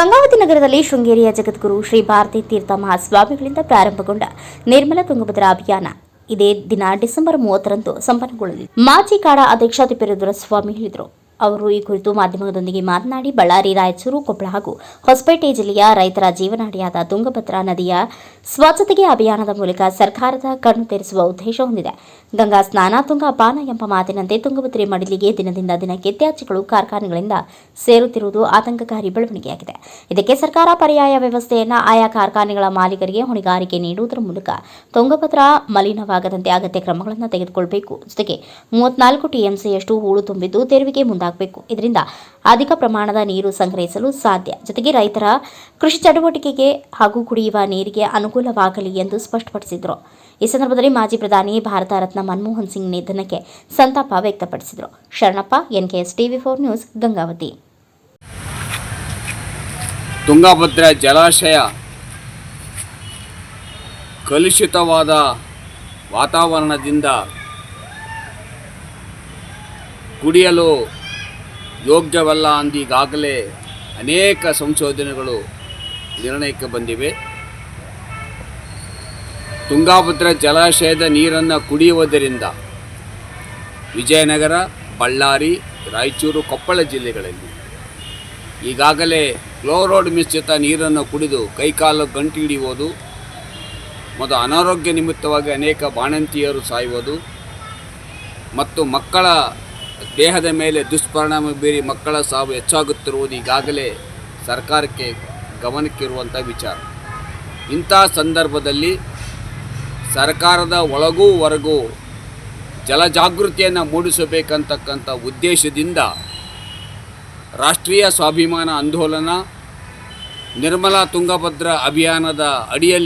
ಗಂಗಾವತಿ ನಗರದಲ್ಲಿ ಶೃಂಗೇರಿಯ ಜಗದ್ಗುರು ಶ್ರೀ ಭಾರತಿ ತೀರ್ಥ ಮಹಾಸ್ವಾಮಿಗಳಿಂದ ಪ್ರಾರಂಭಗೊಂಡ ನಿರ್ಮಲ ತುಂಗಭದ್ರಾ ಅಭಿಯಾನ. ಇದೇ ದಿನ ಡಿಸೆಂಬರ್ ಮೂವತ್ತರಂದು ಸಂಪನ್ನಗೊಳ್ಳಲಿದೆ. ಮಾಜಿ ಕಾಡ ಅಧ್ಯಕ್ಷ ತಿಪ್ಪೇರುದ್ರ ಸ್ವಾಮಿ ಹೇಳಿದರು. ಅವರು ಈ ಕುರಿತು ಮಾಧ್ಯಮದೊಂದಿಗೆ ಮಾತನಾಡಿ ಬಳ್ಳಾರಿ ರಾಯಚೂರು, ಕೊಪ್ಪಳ ಹಾಗೂ ಹೊಸಪೇಟೆ ಜಿಲ್ಲೆಯ ರೈತರ ಜೀವನಾಡಿಯಾದ ತುಂಗಭದ್ರಾ ನದಿಯ ಸ್ವಚ್ಛತೆಗೆ ಅಭಿಯಾನದ ಮೂಲಕ ಸರ್ಕಾರದ ಕಣ್ಣು ತೆರೆಸುವ ಉದ್ದೇಶ ಹೊಂದಿದೆ. ಗಂಗಾ ಸ್ನಾನ, ತುಂಗ ಪಾನ ಎಂಬ ಮಾತಿನಂತೆ ತುಂಗಭದ್ರೆ ಮಡಿಲಿಗೆ ದಿನದಿಂದ ದಿನಕ್ಕೆ ತ್ಯಾಜ್ಯಗಳು, ಕಾರ್ಖಾನೆಗಳಿಂದ ಸೇರುತ್ತಿರುವುದು ಆತಂಕಕಾರಿ ಬೆಳವಣಿಗೆಯಾಗಿದೆ. ಇದಕ್ಕೆ ಸರ್ಕಾರ ಪರ್ಯಾಯ ವ್ಯವಸ್ಥೆಯನ್ನು ಆಯಾ ಕಾರ್ಖಾನೆಗಳ ಮಾಲೀಕರಿಗೆ ಹೊಣೆಗಾರಿಕೆ ನೀಡುವುದರ ಮೂಲಕ ತುಂಗಭದ್ರಾ ಮಲಿನವಾಗದಂತೆ ಅಗತ್ಯ ಕ್ರಮಗಳನ್ನು ತೆಗೆದುಕೊಳ್ಳಬೇಕು ಜೊತೆಗೆ ಮೂವತ್ನಾಲ್ಕು ಟಿಎಂಸಿಯಷ್ಟು ಹೂಳು ತುಂಬಿದ್ದು, ತೆರವಿಗೆ ಮುಂದಾಗಬೇಕು ಇದರಿಂದ ಅಧಿಕ ಪ್ರಮಾಣದ ನೀರು ಸಂಗ್ರಹಿಸಲು ಸಾಧ್ಯ. ಜೊತೆಗೆ ರೈತರ ಕೃಷಿ ಚಟುವಟಿಕೆಗೆ ಹಾಗೂ ಕುಡಿಯುವ ನೀರಿಗೆ ಅನುಕೂಲವಾಗಲಿ ಎಂದು ಸ್ಪಷ್ಟಪಡಿಸಿದರು. ಈ ಸಂದರ್ಭದಲ್ಲಿ ಮಾಜಿ ಪ್ರಧಾನಿ ಭಾರತ ರತ್ನ ಮನಮೋಹನ್ ಸಿಂಗ್ ನಿಧನಕ್ಕೆ ಸಂತಾಪ ವ್ಯಕ್ತಪಡಿಸಿದರು. Sharanappa, NKS TV four news, Gangavathi. Tungabhadra ಜಲಾಶಯ ಕಲುಷಿತವಾದ ವಾತಾವರಣದಿಂದ ಕುಡಿಯಲು ಯೋಗ್ಯವಲ್ಲ ಅಂದೀಗಾಗಲೇ ಅನೇಕ ಸಂಶೋಧನೆಗಳು ನಿರ್ಣಯಕ್ಕೆ ಬಂದಿವೆ. ತುಂಗಾಭದ್ರ ಜಲಾಶಯದ ನೀರನ್ನು ಕುಡಿಯುವುದರಿಂದ ವಿಜಯನಗರ, ಬಳ್ಳಾರಿ, ರಾಯಚೂರು, ಕೊಪ್ಪಳ ಜಿಲ್ಲೆಗಳಲ್ಲಿ ಈಗಾಗಲೇ ಕ್ಲೋರೋಡ್ ಮಿಶ್ರಿತ ನೀರನ್ನು ಕುಡಿದು ಕೈಕಾಲು ಗಂಟು ಹಿಡಿಯುವುದು, ಮತ್ತು ಅನಾರೋಗ್ಯ ನಿಮಿತ್ತವಾಗಿ ಅನೇಕ ಬಾಣಂತಿಯರು ಸಾಯುವುದು, ಮತ್ತು ಮಕ್ಕಳ ದೇಹದ ಮೇಲೆ ದುಷ್ಪರಿಣಾಮ ಬೀರಿ ಮಕ್ಕಳ ಸಾವು ಹೆಚ್ಚಾಗುತ್ತಿರುವುದು ಈಗಾಗಲೇ ಸರ್ಕಾರಕ್ಕೆ ಗಮನಕ್ಕಿರುವಂಥ ವಿಚಾರ. ಇಂಥ ಸಂದರ್ಭದಲ್ಲಿ ಸರ್ಕಾರದ ಒಳಗೂ ಹೊರಗೂ ಜಲಜಾಗೃತಿಯನ್ನು ಮೂಡಿಸಬೇಕಂತಕ್ಕಂಥ ಉದ್ದೇಶದಿಂದ ರಾಷ್ಟ್ರೀಯ ಸ್ವಾಭಿಮಾನ ಆಂದೋಲನ ನಿರ್ಮಲಾ ತುಂಗಭದ್ರಾ ಅಭಿಯಾನದ ಅಡಿಯಲ್ಲಿ